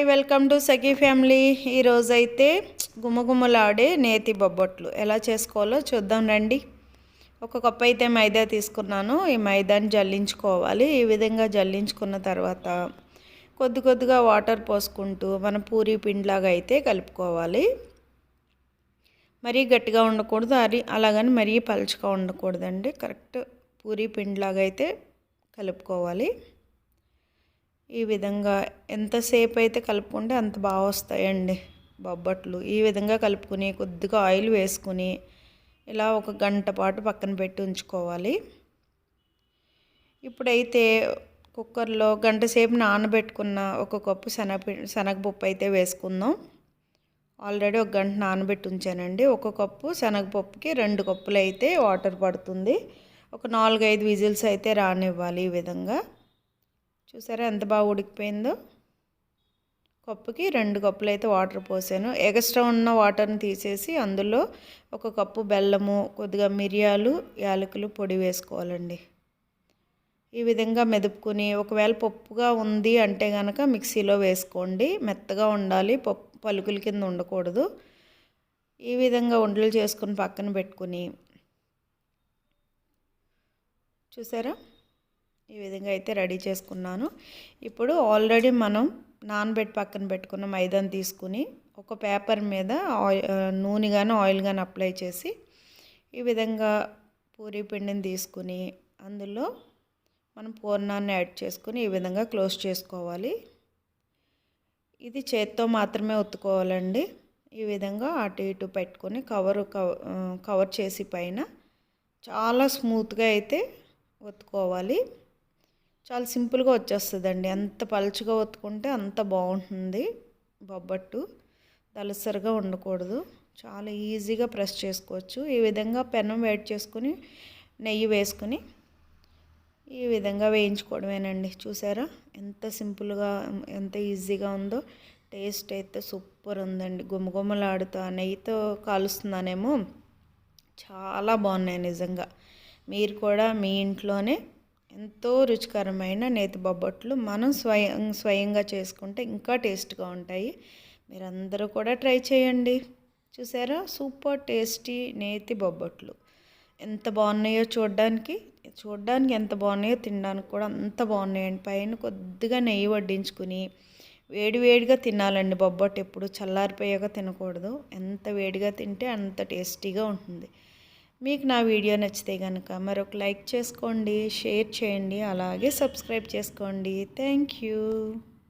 Hi welcome to Sakhi family. ఈరోజైతే గుమగుమలాడే నేతి బొబ్బట్లు. ఎలా చేసుకోవాలో చూద్దాం రండి. ఒక కప్పు అయితే మైదా తీసుకున్నాను. ఈ మైదాని జల్లించుకోవాలి. ఈ విధంగా జల్లించుకున్న తర్వాత కొద్ది కొద్దిగా వాటర్ పోసుకుంటూ మన పూరి పిండిలాగా అయితే కలుపుకోవాలి. మరీ గట్టిగా ఉండకూడదు. అది అలాగని మరీ పలుచగా ఉండకూడదండి. కరెక్ట్ పూరి పిండిలాగా అయితే కలుపుకోవాలి. ఈ విధంగా ఎంతసేపు అయితే కలుపుకుంటే అంత బాగా వస్తాయండి బొబ్బట్లు. ఈ విధంగా కలుపుకుని కొద్దిగా ఆయిల్ వేసుకుని ఇలా ఒక గంట పాటు పక్కన పెట్టి ఉంచుకోవాలి. ఇప్పుడైతే కుక్కర్లో గంట సేపు నానబెట్టుకున్న ఒక కప్పు శనగ శనగపప్పు అయితే వేసుకుందాం. ఆల్రెడీ ఒక గంట నానబెట్టి ఉంచానండి. ఒక కప్పు శనగపప్పుకి రెండు కప్పులు అయితే వాటర్ పడుతుంది. ఒక నాలుగైదు విజిల్స్ అయితే రానివ్వాలి ఈ విధంగా. చూసారా ఎంత బాగా ఉడికిపోయిందో? కప్పుకి రెండు కప్పులు అయితే వాటర్ పోసాను. ఎక్స్ట్రా ఉన్న వాటర్ని తీసేసి అందులో ఒక కప్పు బెల్లము కొద్దిగా మిరియాలు యాలకులు పొడి వేసుకోవాలండి. ఈ విధంగా మెదుపుకుని ఒకవేళ పప్పుగా ఉంది అంటే కనుక మిక్సీలో వేసుకోండి. మెత్తగా ఉండాలి. పప్పు పలుకుల కింద ఉండకూడదు. ఈ విధంగా ఉండలు చేసుకుని పక్కన పెట్టుకుని చూసారా? ఈ విధంగా అయితే రెడీ చేసుకున్నాను. ఇప్పుడు ఆల్రెడీ మనం నానబెట్టి పక్కన పెట్టుకున్న మైదాని తీసుకుని ఒక పేపర్ మీద ఆయిల్ నూనె కానీ ఆయిల్ కానీ అప్లై చేసి ఈ విధంగా పూరీ పిండిని తీసుకుని అందులో మనం పూర్ణాన్ని యాడ్ చేసుకుని ఈ విధంగా క్లోజ్ చేసుకోవాలి. ఇది చేత్తో మాత్రమే ఒత్తుకోవాలండి. ఈ విధంగా అటు ఇటు పెట్టుకొని కవర్ కవర్ చేసి పైన చాలా స్మూత్గా అయితే ఒత్తుకోవాలి. చాలా సింపుల్గా వచ్చేస్తుందండి. ఎంత పలుచగా ఒత్తుకుంటే అంత బాగుంటుంది బొబ్బట్టు. దలసరిగా ఉండకూడదు. చాలా ఈజీగా ప్రెస్ చేసుకోవచ్చు. ఈ విధంగా పెనం వేడి చేసుకుని నెయ్యి వేసుకుని ఈ విధంగా వేయించుకోవడమేనండి. చూసారా? ఎంత సింపుల్గా ఎంత ఈజీగా ఉందో. టేస్ట్ అయితే సూపర్ ఉందండి గుమ్మగుమ్మలాడుతా నెయ్యితో కాలుస్తున్నానేమో. చాలా బాగున్నాయి నిజంగా. మీరు కూడా మీ ఇంట్లోనే ఎంతో రుచికరమైన నేతి బొబ్బట్లు మనం స్వయం స్వయంగా చేసుకుంటే ఇంకా టేస్ట్గా ఉంటాయి. మీరందరూ కూడా ట్రై చేయండి. చూసారా? సూపర్ టేస్టీ నేతి బొబ్బట్లు. ఎంత బాగున్నాయో చూడడానికి చూడడానికి ఎంత బాగున్నాయో తినడానికి కూడా అంత బాగున్నాయండి. పైన కొద్దిగా నెయ్యి వడ్డించుకుని వేడివేడిగా తినాలండి బొబ్బట్టు. ఎప్పుడు చల్లారిపోయాక తినకూడదు. ఎంత వేడిగా తింటే అంత టేస్టీగా ఉంటుంది. మీకు నా వీడియో నచ్చితే కనుక మరొక లైక్ చేసుకోండి షేర్ చేయండి అలాగే సబ్స్క్రైబ్ చేసుకోండి. Thank you